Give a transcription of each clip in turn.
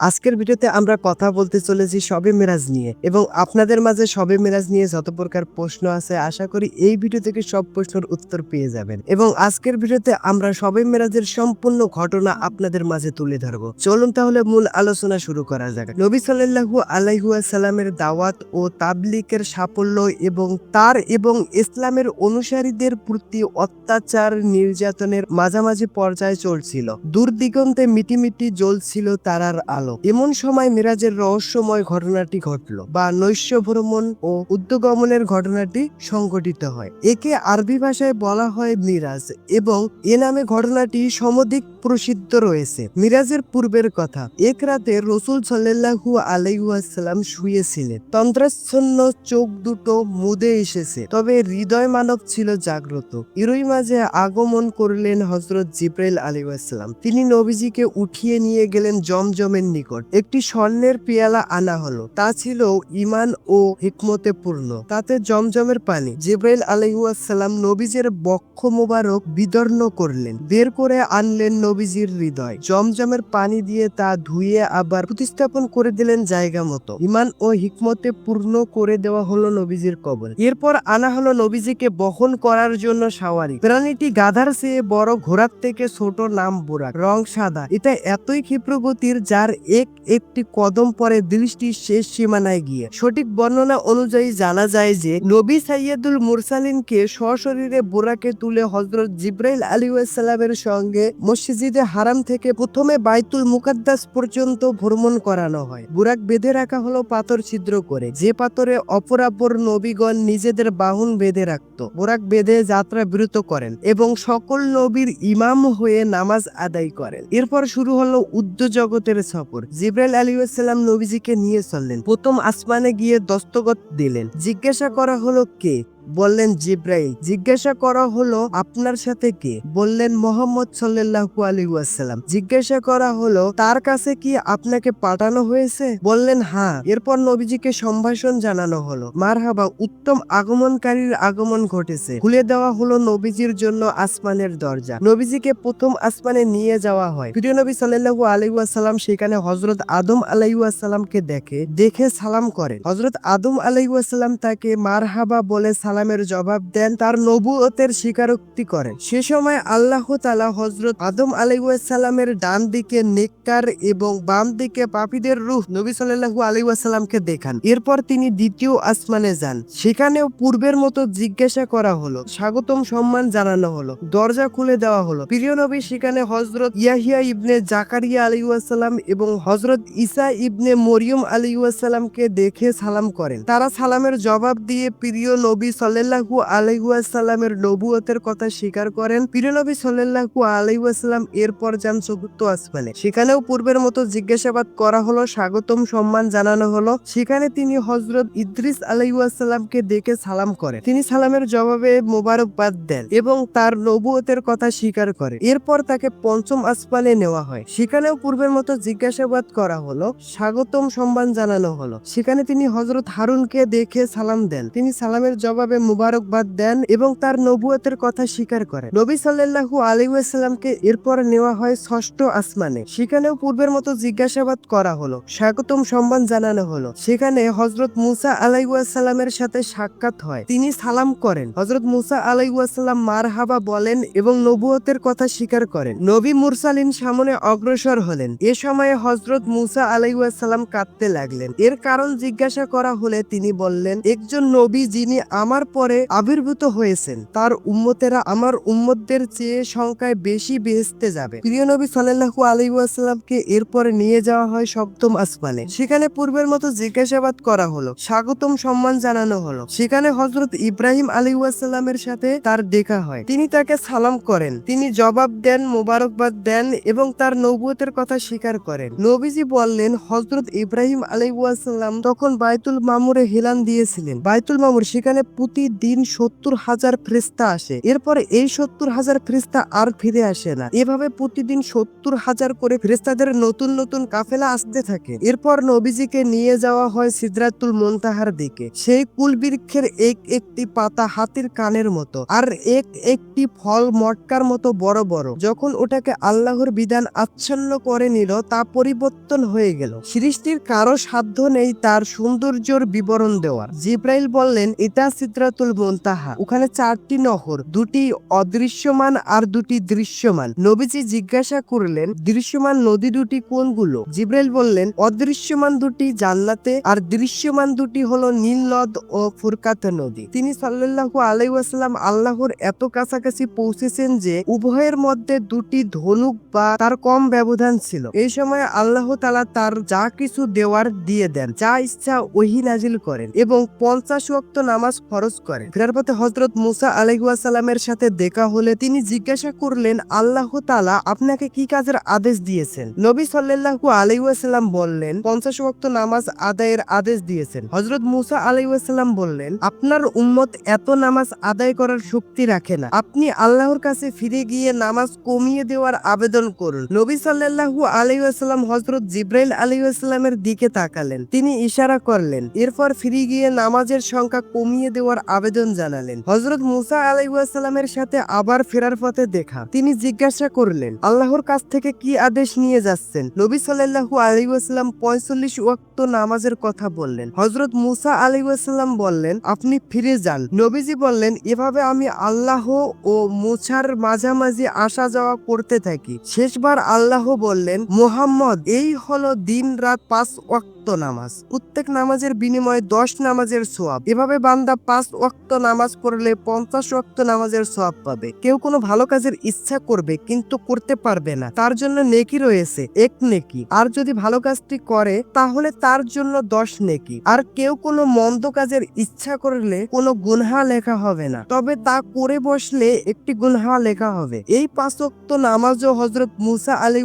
আজকের ভিডিওতে আমরা কথা বলতে চলেছি সবে মেরাজ নিয়ে এবং আপনাদের মাঝে সবে মেরাজ নিয়ে যত প্রকার প্রশ্ন আছে, আশা করি এই ভিডিও থেকে সব প্রশ্নের উত্তর পেয়ে যাবেন। এবং আজকের ভিডিওতে আমরা সবে মেরাজের সম্পূর্ণ ঘটনা আপনাদের মাঝে তুলে ধরবো। চলুন তাহলে মূল আলোচনা শুরু করা যাক। নবী সাল্লাল্লাহু আলাইহু সালামের দাওয়াত ও তাবলিকের সাফল্য এবং তার এবং ইসলামের অনুসারীদের প্রতি অত্যাচার, নির্যাতনের মাঝামাঝি পর্যায়ে চলছিল। দূর দিগন্তে মিটিমিটি জ্বলছিল তারার আলো। এমন সময় মিরাজের রহস্যময় ঘটনাটি ঘটল বা নৈশ ভ্রমণ ও উদ্যোগমনের ঘটনাটি সংঘটিত হয়। একে আরবি ভাষায় বলা হয় মিরাজ এবং এ নামে ঘটনাটি সমধিক প্রসিদ্ধ রয়েছে। মিরাজের পূর্বের কথা, এক রাতে রসুল সাল্লাহু আলাইসাল্লাম শুয়েছিলেন। তন্ত্রাচ্ছন্ন চোখ দুটো মুদে এসেছে, তবে হৃদয় মানব ছিল জাগ্রত। এরই মাঝে আগমন করলেন হজরত জিব্রাইল আলাইসাল্লাম তিনি নবীজিকে উঠিয়ে নিয়ে গেলেন জমজমের নিকট। একটি স্বর্ণের পেয়ালা আনা হলো। তা ছিল ইমান ও হিকমতে পূর্ণ। তাতে জমজমের পানি। জিব্রাইল আলাইসাল্লাম নবীজের বক্ষ মোবারক বিদর্ণ করলেন। বের করে আনলেন নবীজির হৃদয়। জমজমের পানি দিয়ে তা ধুয়ে আবার প্রতিস্থাপন করে দিলেন জায়গা মতো। ইমান ও হিকমতে পূর্ণ করে দেওয়া হলো নবীজির কবর। এরপর আনা হলো নবীজিকে বহন করার জন্য সাওয়ারি। প্রাণীটি গাধার চেয়ে বড় ঘোড়ার থেকে ছোট নাম বুরাক। রং সাদা। এটা এতই ক্ষিপ্রগতির, যার এক একটি কদম পরে দৃষ্টি শেষ সীমানায় গিয়ে। সঠিক বর্ণনা অনুযায়ী জানা যায় যে, নবী সাইয়দুল মুরসালিনকে সশরীরে বুরাকে তুলে হজরত জিব্রাইল আলী সাল্লামের সঙ্গে মসজিদে হারাম থেকে প্রথমে বাইতুল মুকাদ্দাস পর্যন্ত ভ্রমণ করানো হয়। বুরাক বেঁধে রাখা হলো পাথর ছিদ্র করে। যে পাথরে অপরাপর নবীগণ নিজেদের বাহন বেঁধে রাখত, বুরাক বেঁধে যাত্রা বিরত করেন এবং সকল নবীর ইমাম হয়ে নামাজ আদায় করেন। এরপর শুরু হলো উদ্য জগতের সফর জিব্রাইল আলী সাল্লাম নবীজিকে নিয়ে চললেন। প্রথম আসমানে গিয়ে দস্তগত দিলেন। জিজ্ঞাসা করা হলো, কে? বললেন, জিব্রাইল, জিজ্ঞাসা করা হলো আপনার সাথে কে? বললেন, মোহাম্মদ সাল্লাল্লাহু আলাইহি ওয়াসাল্লাম। জিজ্ঞাসা করা হলো, তার কাছে কি আপনাকে পাঠানো হয়েছে? বললেন হ্যাঁ। এরপর নবীজিকে সম্ভাষণ জানানো হলো। মারহাবা, উত্তম আগমনকারীর আগমন ঘটেছে। খুলে দেওয়া হলো নবীজির জন্য আসমানের দরজা। নবীজিকে প্রথম আসমানে নিয়ে যাওয়া হয়। প্রিয় নবী সাল্লাল্লাহু আলাইহি ওয়াসাল্লাম সেখানে হজরত আদম আলাইহি ওয়াসাল্লামকে দেখে দেখে সালাম করেন। হজরত আদম আলাইহি ওয়াসাল্লাম তাকে মারহাবা বলে সালামের জবাব দেন, তার নবুয়তের স্বীকারোক্তি করেন। সে সময় আল্লাহ তালা হজরত আদম আলাইসাল্লামের ডান দিকে নেককার এবং বাম দিকে পাপীদের রূহ নবী সাল্লাহু আলাইসাল্লামকে দেখান। এরপর তিনি দ্বিতীয় আসমানে যান। সেখানেও পূর্বের মতো জিজ্ঞাসা করা হলো, স্বাগতম সম্মান জানানো হলো, দরজা খুলে দেওয়া হলো। প্রিয় নবী, সেখানে হজরত ইয়াহিয়া ইবনে জাকারিয়া আলাইসাল্লাম এবং হজরত ঈসা ইবনে মরিয়ম আলাইসাল্লামকে দেখে সালাম করেন। তারা সালামের জবাব দিয়ে প্রিয় নবী সাল্লাল্লাহু আলাইসাল্লামের নবুয়তের কথা স্বীকার করেন। প্রিয় নবী সাল্লাল্লাহু আলাইসাল্লাম এরপর যান চতুর্থ আসমানে। সেখানেও পূর্বের মতো জিজ্ঞাসাবাদ করা হলো, স্বাগতম, সম্মান জানানো হলো। সেখানে তিনি হজরত ইদ্রিস আলাইসাল্লামকে দেখে সালাম করেন। তিনি সালামের জবাবে মোবারকবাদ দেন এবং তার নবুয়তের কথা স্বীকার করে এরপর তাকে পঞ্চম আসমানে নেওয়া হয়। সেখানেও পূর্বের মতো জিজ্ঞাসাবাদ করা হলো, স্বাগতম, সম্মান জানানো হলো। সেখানে তিনি হজরত হারুনকে দেখে সালাম দেন। তিনি সালামের জবাবে মুবারকবাদ দেন এবং তার নবুয়তের কথা স্বীকার করেন। নবী সাল্লাল্লাহু আলাইসাল্লামকে এরপর নেওয়া হয় ষষ্ঠ আসমানে। সেখানেও পূর্বের মতো জিজ্ঞাসাবাদ করা হলো, স্বাগতম সম্মান জানানো হলো। সেখানে হজরত মুসা আলাইসাল্লামের সাথে সাক্ষাৎ হয়। তিনি সালাম করেন। হজরত মুসা আলাইসাল্লাম মার হাবা বলেন এবং নবুয়তের কথা স্বীকার করেন। নবী মুরসালিন সামনে অগ্রসর হলেন। এ সময়ে হজরত মুসা আলাইসাল্লাম কাঁদতে লাগলেন। এর কারণ জিজ্ঞাসা করা হলে তিনি বললেন, একজন নবী যিনি আমার পরে আবির্ভূত হয়েছেন। তার উম্মতেরা আমার উম্মতদের চেয়ে সংখ্যায় বেশি বেহেস্তে যাবে। প্রিয় নবী সাল্লাহু আলাইসাল্লামকে এরপরে নিয়ে যাওয়া হয় সপ্তম আসমানে। সেখানে পূর্বের মতো জিজ্ঞাসাবাদ করা হলো, স্বাগতম সম্মান জানানো হলো। সেখানে হজরত ইব্রাহিম আলাইসাল্লামের সাথে তার দেখা হয়। তিনি তাকে সালাম করেন, তিনি জবাব দেন, মোবারকবাদ দেন এবং তার নবুয়তের কথা স্বীকার করেন। নবীজি বললেন হজরত ইব্রাহিম আলাইসাল্লাম তখন বাইতুল মামুরে হিলান দিয়েছিলেন। বাইতুল মামুর, সেখানে পুত্র প্রতিদিন সত্তর হাজার ফ্রিস্তা আসে। এরপরে এই সত্তর হাজার ফ্রিস্তা আর ফিরে আসে না। এভাবে প্রতিদিন সত্তর হাজার করে ফ্রিস্তাদের নতুন নতুন কাফেলা আসতে থাকে। এরপর নবীজিকে নিয়ে যাওয়া হয় সিদ্রাতুল মোন্তাহার দিকে। সেই কুল বৃক্ষের এক একটি পাতা হাতির কানের মতো আর এক একটি ফল মটকার মতো বড় বড়। যখন ওটাকে আল্লাহর বিধান আচ্ছন্ন করে নিল, তা পরিবর্তন হয়ে গেল। সৃষ্টির কারও সাধ্য নেই তার সৌন্দর্যর বিবরণ দেওয়ার। জিব্রাইল বললেন এটা সিদ্রাতুল মোন্তাহা। ওখানে চারটি নহর, দুটি অদৃশ্যমান আর দুটি দৃশ্যমান। নবীজি জিজ্ঞাসা করলেন, দৃশ্যমান নদী দুটি কোনগুলো? জিব্রাইল বললেন, অদৃশ্যমান দুটি জান্নাতে আর দৃশ্যমান দুটি হলো নীল ও ফুরকাত নদী। তিনি সাল্লাল্লাহু আলাইহি ওয়াসাল্লাম আল্লাহর এত কাছাকাছি পৌঁছেছেন যে, উভয়ের মধ্যে দুটি ধনুক বা তার কম ব্যবধান ছিল। এই সময় আল্লাহ তালা তার যা কিছু দেওয়ার দিয়ে দেন, যা ইচ্ছা ওহি নাজিল করেন এবং পঞ্চাশ ওয়াক্ত নামাজ ফরজ করেন। ফেরার পথে হজরত মুসা আলাইসাল্লামের সাথে দেখা হলে তিনি জিজ্ঞাসা করলেন, আল্লাহ তালা আপনাকে কি কাজের আদেশ দিয়েছেন? নবী সাল্লাল্লাহু আলাইসাল্লাম বললেন, পঞ্চাশ ওয়াক্ত নামাজ আদায়ের আদেশ দিয়েছেন। হজরত মুসা আলাইসাল্লাম বললেন, আপনার উম্মত এত নামাজ আদায় করার শক্তি রাখে না। আপনি আল্লাহর কাছে ফিরে গিয়ে নামাজ কমিয়ে দেওয়ার আবেদন করুন। নবী সাল্লাল্লাহু আলাইসাল্লাম হজরত জিব্রাইল আলাইসাল্লামের দিকে তাকালেন। তিনি ইশারা করলেন, এরপর ফিরে গিয়ে নামাজের সংখ্যা কমিয়ে দেওয়ার আবেদন জানালেন। হজরত মুসা আলাইসাল্লামের সাথে আবার ফেরার পথে দেখা। তিনি জিজ্ঞাসা করলেন, আল্লাহর কাছ থেকে কি আদেশ নিয়ে যাচ্ছেন? নবী সাল্লাল্লাহু আলাইসাল্লাম পঁয়তাল্লিশ ওয়াক্ত নামাজের কথা বললেন। হজরত মুসা আলাইসাল্লাম বললেন, আপনি ফিরে যান। নবীজি বললেন, এভাবে আমি আল্লাহ ও মুছার মাঝামাঝি আসা যাওয়া করতে থাকি। শেষবার আল্লাহ বললেন, মোহাম্মদ, এই হলো দিন রাত পাঁচ ওয়াক্ত নামাজ। প্রত্যেক নামাজের বিনিময়ে দশ নামাজের সোয়াব। এভাবে বান্দা পাঁচ ওয়াক্ত নামাজ পড়লে পঞ্চাশ ওয়াক্ত নামাজের সোয়াব পাবে। কেউ কোনো ভালো কাজের ইচ্ছা করবে কিন্তু করতে পারবে না। তার জন্য নেকি রয়েছে, এক নেকি। আর যদি ভালো কাজটি করে, তাহলে তার জন্য দশ নেকি। আর কেউ কোনো মন্দ কাজের ইচ্ছা করলে কোনো গুনহা লেখা হবে না। তবে তা করে বসলে একটি গুনহা লেখা হবে। এই পাঁচ ওয়াক্ত নামাজও হজরত মুসা আলী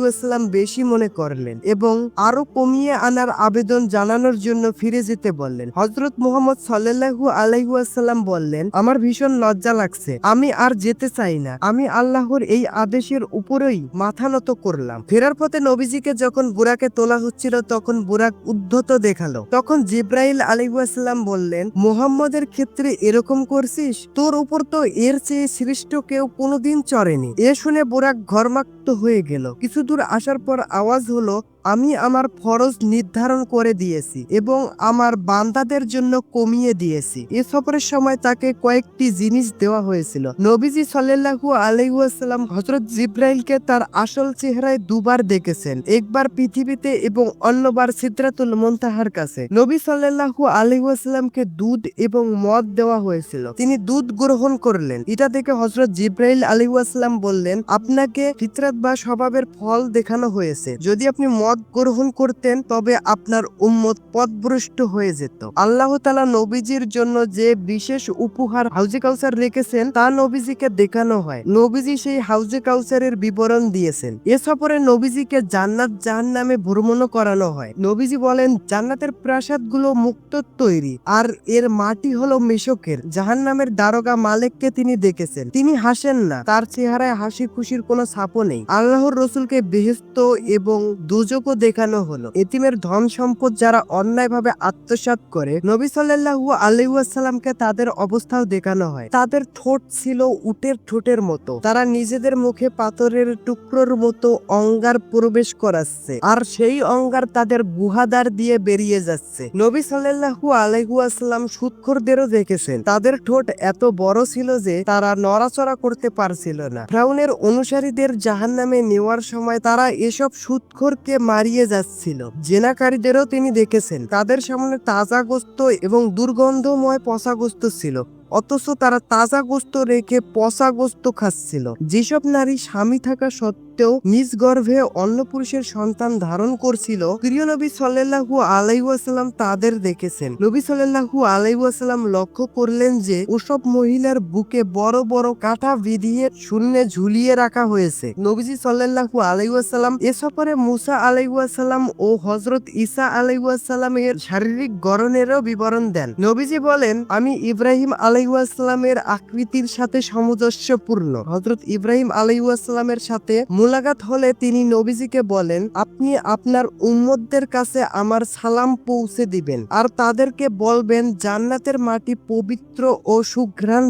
বেশি মনে করলেন এবং আরও কমিয়ে আনার আবেদন জানানোর জন্য ফিরে যেতে বললেন। হজরত মোহাম্মদ সাল্লাল্লাহু আলাইসাল্লাম বললেন, আমার ভীষণ লজ্জা লাগছে। আমি আর যেতে চাই না। আমি আল্লাহর এই আদেশের উপরেই মাথা নত করলাম। ফেরার পথে নবীজিকে যখন বুরাকে তোলা হচ্ছিল, তখন বুরাক উদ্ধত দেখাল। তখন জিব্রাইল আলাইসাল্লাম বললেন, মোহাম্মদের ক্ষেত্রে এরকম করছিস? তোর উপর তো এর চেয়ে সৃষ্ট কেউ কোনোদিন চড়েনি। এ শুনে বুরাক ঘরমাক্ত হয়ে গেল। কিছু দূর আসার পর আওয়াজ হলো আমি আমার ফরজ নির্ধারণ করে দিয়েছি এবং আমার বান্দাদের জন্য কমিয়ে দিয়েছি। এ সফরের সময় তাকে কয়েকটি জিনিস দেওয়া হয়েছিল। নবীজি সাল্লাল্লাহু আলাইসাল্লাম হজরত জিব্রাইলকে তার আসল চেহারায় দুবার দেখেছেন, একবার পৃথিবীতে এবং অন্যবার সিদ্রাতুল মুনতাহার কাছে। নবী সাল্লাল্লাহু আলাইসাল্লামকে দুধ এবং মদ দেওয়া হয়েছিল। তিনি দুধ গ্রহণ করলেন। এটা দেখে হজরত জিব্রাইল আলাইসাল্লাম বললেন, আপনাকে ফিতরাত বা স্বভাবের ফল দেখানো হয়েছে। যদি আপনি মদ গ্রহণ করতেন, তবে আপনার উম্মত পথভ্রষ্ট হয়ে যেত। আল্লাহ তালা নবীজির জন্য যে বিশেষ উপহার হাউজে কাউসার রেখেছেন, তা নবীজিকে দেখানো হয়। নবীজি সেই হাউজে কাউসারের বিবরণ দিয়েছেন। এ সফরে নবীজিকে জান্নাত জাহান নামে ভ্রমণ করানো হয়। নবীজি বলেন, জান্নাতের প্রাসাদগুলো মুক্ত তৈরি, আর এর মাটি হলো মেশকের। জাহান নামের দারোগা মালিককে তিনি দেখেছেন। তিনি হাসেন না। তার চেহারায় হাসি খুশির কোনো ছাপও নেই। আল্লাহর রসুলকে বেহেস্ত এবং দুজকও দেখানো হলো। এতিমের ধন সম্পদ যারা অন্যায়ভাবে আত্মসাৎ করে, নবী সাল্লাল্লাহু আলাইসাল্লামকে তাদের অবস্থাও দেখানো হয়। তাদের ঠোঁট ছিল উটের ঠোঁটের মতো। তারা নিজেদের মুখে পাথরের টুকরোর মতো অঙ্গার প্রবেশ করাচ্ছে আর সেই অঙ্গার তাদের গুহাদার দিয়ে বেরিয়ে যাচ্ছে। নবী সাল্লাল্লাহু আলাইসাল্লাম সুৎখরদেরও দেখেছেন। তাদের ঠোঁট এত বড় ছিল যে তারা নড়াচড়া করতে পারছিল না। ফ্রাউনের অনুসারীদের জাহান নামে নেওয়ার সময় তারা এসব সুৎখরকে মারিয়ে যাচ্ছিল। জেনাকারীদেরও তিনি দেখেছেন, তাদের সামনে তাজা গোস্ত এবং দুর্গন্ধময় পচা গোস্ত ছিল, অথচ তারা তাজা গোস্ত রেখে পচা গোস্ত খাচ্ছিল। যেসব নারী স্বামী থাকা সত্ত্বেও সত্ত্বেও নিজ গর্ভে অন্য পুরুষের সন্তান ধারণ করছিল। প্রিয় নবী সাল্লাল্লাহু আলাইসাল্লাম তাদের দেখেছেন। নবী সাল্লাল্লাহু আলাইসাল্লাম লক্ষ্য করলেন যে ওসব মহিলার বুকে বড় বড় কাঁটা বিধিয়ে শূন্যে ঝুলিয়ে রাখা হয়েছে। নবীজি সাল্লাল্লাহু আলাইসাল্লাম এ সফরে মুসা আলাইসাল্লাম ও হজরত ঈসা আলাইসাল্লাম এর শারীরিক গড়নেরও বিবরণ দেন। নবীজি বলেন, আমি ইব্রাহিম আলাইসাল্লামের আকৃতির সাথে সামঞ্জস্যপূর্ণ। হজরত ইব্রাহিম আলাইসাল্লামের সাথে মুলাকাত হলে তিনি নবীজিকে বলেন, আপনি আপনার উম্মতদের কাছে আমার সালাম পৌঁছে দিবেন আর তাদেরকে বলবেন, জান্নাতের মাটি পবিত্র ও সুঘ্রাণ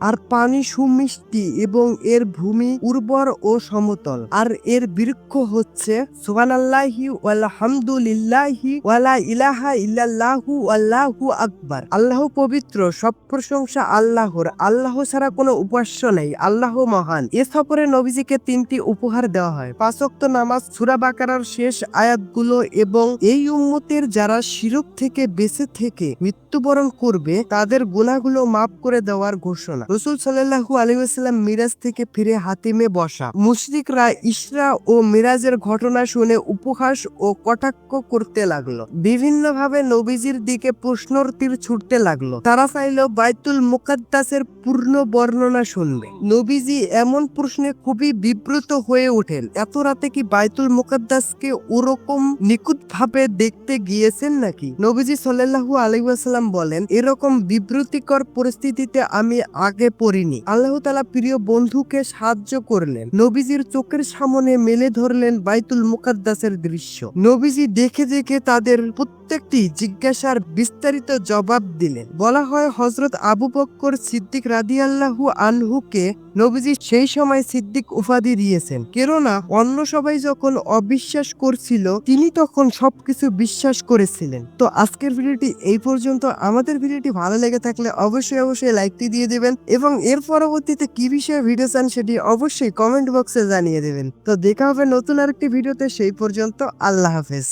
আর পানি সুমিষ্টি এবং এর ভূমি উর্বর ও সমতল। আর এর বৃক্ষ হচ্ছে সুবহানাল্লাহি ওয়ালহামদুলিল্লাহি ওয়ালা ইলাহা ইল্লাল্লাহু আল্লাহু আকবার। আল্লাহ পবিত্র, সব প্রশংসা আল্লাহর। আল্লাহ ছাড়া কোনো উপাস্য নেই, আল্লাহ মহান। এ সফরে নবীজিকে তিনটি উপহার দেওয়া হয়। পাঁচক্ত নামাজ, সুরা বাকারার শেষ আয়াতগুলো এবং এই উম্মতের যারা শিরক থেকে বেঁচে থেকে মৃত্যুবরণ করবে, তাদের গুণাগুলো মাফ করে দেওয়ার ঘোষণা। রসুল সাল্লাহু আলহাম মিরাজ থেকে ফিরে হাতিমে বসা। মুশরিকরা ইসরা ও মিরাজের ঘটনা শুনে উপহাস ও কটাক্ষ করতে লাগল। বিভিন্নভাবে নবীজির দিকে প্রশ্নর তীর ছুটতে লাগল। তারা চাইল বাইতুল মুকাদ্দাসের পূর্ণ বর্ণনা শুনবে। নবীজি এমন প্রশ্নে খুবই বিব্রত হয়ে ওঠেন। এত রাতে কি বাইতুল মুকাদ্দাসকে ওরকম নিখুঁত ভাবে দেখতে গিয়েছেন নাকি? নবীজি সাল্লাল্লাহু আলাইহি ওয়াসাল্লাম বলেন, এরকম বিব্রতিকর পরিস্থিতিতে আমি আগে পড়িনি। আল্লাহ তালা প্রিয় বন্ধুকে সাহায্য করলেন। নবীজির চোখের সামনে মেলে ধরলেন বাইতুল মুকাদ্দাসের দৃশ্য। নবীজি দেখে দেখে তাদের প্রত্যেকটি জিজ্ঞাসার বিস্তারিত জবাব দিলেন। বলা হয় হজরত আবু বক্কর সিদ্দিক রাদিয়াল্লাহু আনহুকে নবীজি সেই সময় সিদ্দিক উপাধি দিয়েছেন। কেননা অন্য সবাই যখন অবিশ্বাস করছিল, তিনি তখন সবকিছু বিশ্বাস করেছিলেন। তো আজকের ভিডিওটি এই পর্যন্ত। আমাদের ভিডিওটি ভালো লেগে থাকলে অবশ্যই অবশ্যই লাইকটি দিয়ে দেবেন এবং এর পরবর্তীতে কি বিষয়ে ভিডিও চান সেটি অবশ্যই কমেন্ট বক্সে জানিয়ে দেবেন। তো দেখা হবে নতুন আরেকটি ভিডিওতে, সেই পর্যন্ত আল্লাহ হাফেজ।